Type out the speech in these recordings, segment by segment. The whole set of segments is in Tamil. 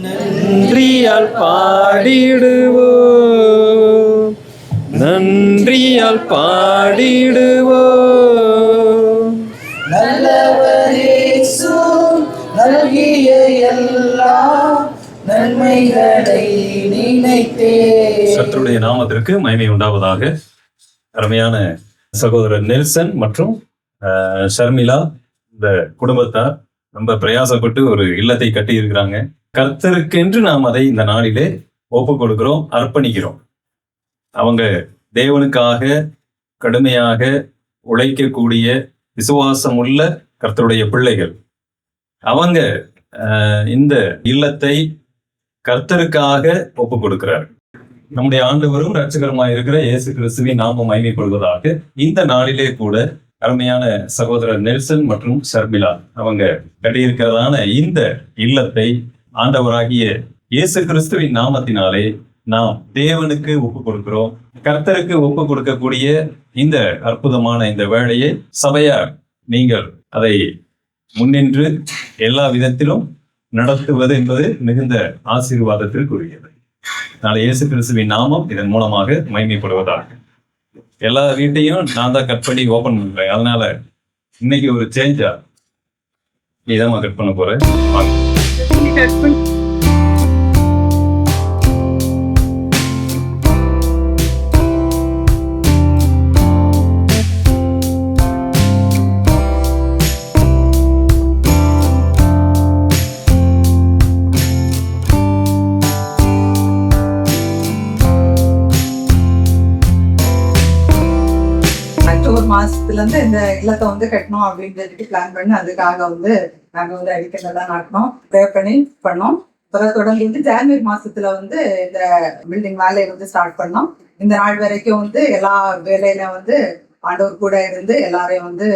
நன்றியால் பாடிடுவோ. நன்றியால் பாடிடுவோ. நல்லவரேசு நல்கிய எல்லா நன்மைகளை நினைத்தே. கர்த்தருடைய நாமத்திற்கு மகிமை உண்டாவதாக. அருமையான சகோதரர் நெல்சன் மற்றும் ஷர்மிளா இந்த குடும்பத்தார் ரொம்ப பிரயாசப்பட்டு ஒரு இல்லத்தை கட்டி இருக்கிறாங்க கர்த்தருக்கென்று நாம் அதை இந்த நாளிலே ஒப்பு கொடுக்கிறோம் அர்ப்பணிக்கிறோம். அவங்க தேவனுக்காக கடுமையாக உழைக்கக்கூடிய விசுவாசம் உள்ள கர்த்தருடைய பிள்ளைகள். அவங்க இந்த இல்லத்தை கர்த்தருக்காக ஒப்பு கொடுக்கிறார். நம்முடைய ஆண்டவரும் ரட்சகரமாக இருக்கிற இயேசு கிறிஸ்துவின் நாமம் கொள்வதாக இந்த நாளிலே கூட அருமையான சகோதரர் நெல்சன் மற்றும் ஷர்மிளா அவங்க கட்டியிருக்கிறதான இந்த இல்லத்தை ஆண்டவராகிய இயேசு கிறிஸ்துவின் நாமத்தினாலே நாம் தேவனுக்கு ஒப்பு கொடுக்கிறோம் கர்த்தருக்கு ஒப்பு கொடுக்கக்கூடிய இந்த அற்புதமான இந்த வேலையை சபையார் நீங்கள் அதை முன்னின்று எல்லா விதத்திலும் நடத்துவது என்பது மிகுந்த ஆசீர்வாதத்திற்குரியது. நாளை இயேசு கிறிஸ்துவின் நாமம் இதன் மூலமாக மகிமைப்படுவதாக. எல்லா வீட்டையும் நான் தான் கட் பண்ணி ஓபன் பண்றேன். அதனால இன்னைக்கு ஒரு சேஞ்சா நீ தான் கட் பண்ண போறேன் வாங்க. மாசத்துல இருந்து இந்த இல்லத்தை வந்து கட்டணும் அப்படின்னு சொல்லிட்டு பிளான் பண்ணி அதுக்காக வந்து நாங்க வந்து அடிக்கல்லாம் நாட்டினோம் ப்ரே பண்ணி பண்ணோம். பிறகு தொடர்ந்து வந்து ஜான்வரி மாசத்துல வந்து இந்த பில்டிங் வேலையை வந்து ஸ்டார்ட் பண்ணோம். இந்த நாள் வரைக்கும் வந்து எல்லா வேலையில வந்து ஆண்டவர் கூட இருந்து எல்லாரையும் வந்து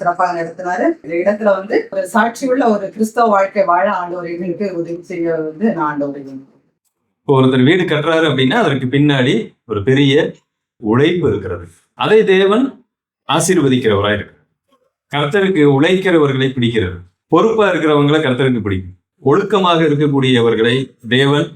சிறப்பாக நடத்தினாரு. இந்த இடத்துல வந்து ஒரு சாட்சி உள்ள ஒரு கிறிஸ்தவ வாழ்க்கை வாழ ஆண்டவர் எங்களுக்கு உதவி செய்ய வந்து நான் ஆண்டவர் இப்போ ஒருத்தர் வீடு கட்டுறாரு அப்படின்னா அதற்கு பின்னாடி ஒரு பெரிய உழைப்பு இருக்கிறது. அதை தேவன் ஆசீர்வதிக்கிறவராய் இருக்கு கர்த்தருக்கு உழைக்கிறவர்களை பிடிக்கிறது. பொறுப்பா இருக்கிறவங்களை கர்த்தருக்கு பிடிக்கும் ஒழுக்கமாக இருக்கக்கூடியவர்களை தேவன்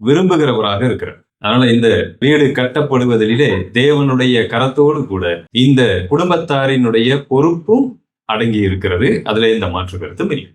விரும்புகிறவராக இருக்கிறார். அதனால இந்த வீடு கட்டப்படுவதிலே தேவனுடைய கரத்தோடு கூட இந்த குடும்பத்தாரினுடைய பொறுப்பும் அடங்கி இருக்கிறது. அதுல இந்த மாற்று கருத்தும் இல்லை.